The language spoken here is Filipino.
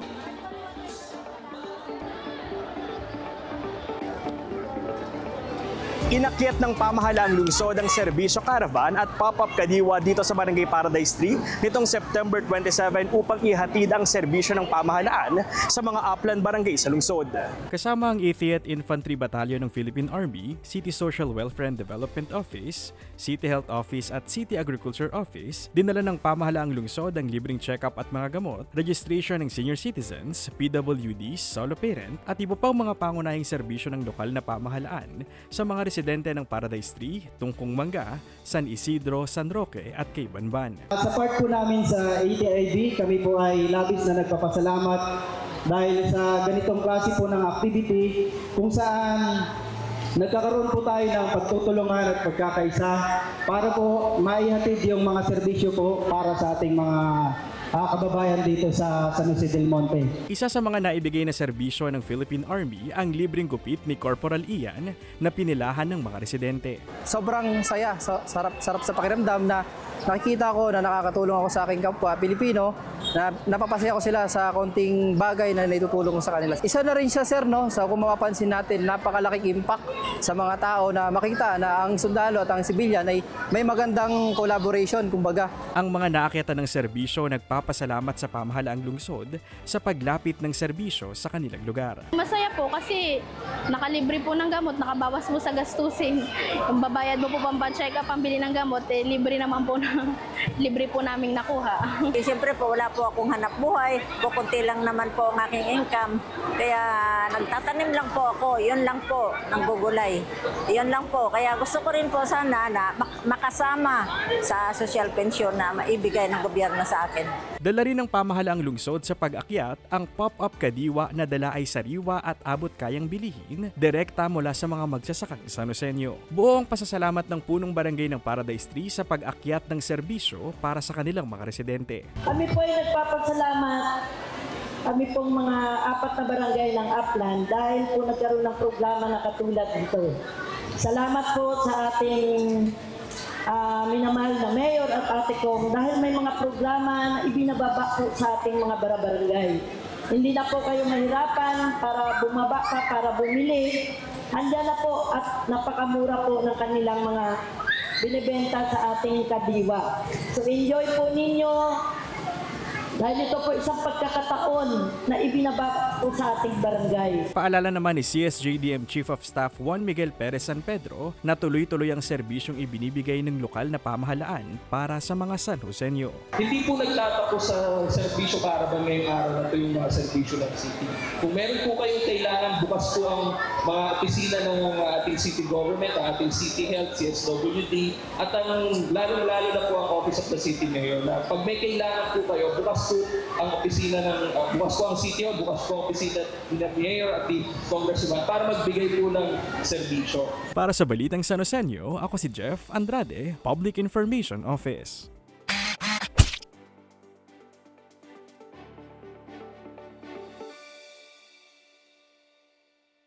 Thank you. Inakyat ng pamahalaang lungsod ang serbisyo caravan at pop-up kadiwa dito sa Barangay Paradise 3 nitong September 27 upang ihatid ang serbisyo ng pamahalaan sa mga upland barangay sa lungsod. Kasama ang 80th Infantry Battalion ng Philippine Army, City Social Welfare and Development Office, City Health Office at City Agriculture Office, dinala ng pamahalaang lungsod ang libreng check-up at mga gamot, registration ng senior citizens, PWDs, solo parent at iba pang mga pangunahing serbisyo ng lokal na pamahalaan sa mga residente ng Paradise 3, Tungkong Mangga, San Isidro, San Roque at kay Banban. Sa part po namin sa ATIB, kami po ay labis na nagpapasalamat dahil sa ganitong klase po ng activity kung saan nagkakaroon po tayo ng pagtutulungan at pagkakaisa para po maihatid yung mga serbisyo po para sa ating mga ah, kababayan dito sa San Jose del Monte. Isa sa mga naibigay na serbisyo ng Philippine Army ang libreng gupit ni Corporal Ian na pinilahan ng mga residente. sobrang saya, sa- sarap, sarap sa pakiramdam na nakikita ko na nakakatulong ako sa aking kapwa Pilipino, na napapasaya ko sila sa konting bagay na naitutulong ko sa kanila. Isa na rin siya sir, no? So kung mapapansin natin, napakalaking impact sa mga tao na makita na ang sundalo at ang sibilyan ay may magandang collaboration, kumbaga. Ang mga naakyatan ng serbisyo nagpapasalamat sa pamahalaang lungsod sa paglapit ng serbisyo sa kanilang lugar. Masaya po kasi nakalibre po ng gamot, nakabawas po sa gastusin. Kung babayad mo po pampa-check up, pambili ng gamot, eh, libre naman po na, libre po naming nakuha. Eh, Siyempre po, wala po akong hanap buhay. Kukunti lang naman po ang aking income. Kaya nagtatanim lang po ako. Yun lang po, ng gugulay. Yun lang po. Kaya gusto ko rin po sana na mak- makasama sa social pension na maibigay ng gobyerno sa akin. Dala rin ng pamahalaang lungsod sa pag-akyat ang pop-up kadiwa na dala ay sariwa at abot kayang bilihin direkta mula sa mga magsasakang San. Buong pasasalamat ng punong barangay ng Paradise 3 sa pag-akyat ng serbisyo para sa kanilang mga residente. Kami po ay nagpapasalamat kami pong mga apat na barangay ng Upland dahil po nagkaroon ng programa na katulad nito. Salamat po sa ating ah, minamahal na mayor at ate kong dahil may mga programa na ibinababa po sa ating mga barabarangay. Hindi na po kayo mahirapan para bumaba pa, para bumili. Andiyan na po at napakamura po ng kanilang mga binibenta sa ating kadiwa. So enjoy po ninyo dahil ito po isang pagkakataon na ibinaba po sa ating barangay. Paalala naman ni CSJDM Chief of Staff Juan Miguel Perez San Pedro na tuloy-tuloy ang serbisyong ibinibigay ng lokal na pamahalaan para sa mga San Joseño. Hindi po nagtatapos sa serbisyo caravan ngayong araw na ito yung mga serbisyo ng city. Kung meron po kayong kailangan, bukas po ang mga opisina ng ating city government, ang ating city health, CSWD, at ang lalo-lalo na po ang Office of the City Mayor na pag may kailangan po kayo, bukas po ang opisina ng, uh, bukas po ang hall, bukas po ang opisina ni Mayor at ni Congressman para magbigay po ng serbisyo. Para sa Balitang San Joseño, ako si Jeff Andrade, Public Information Office.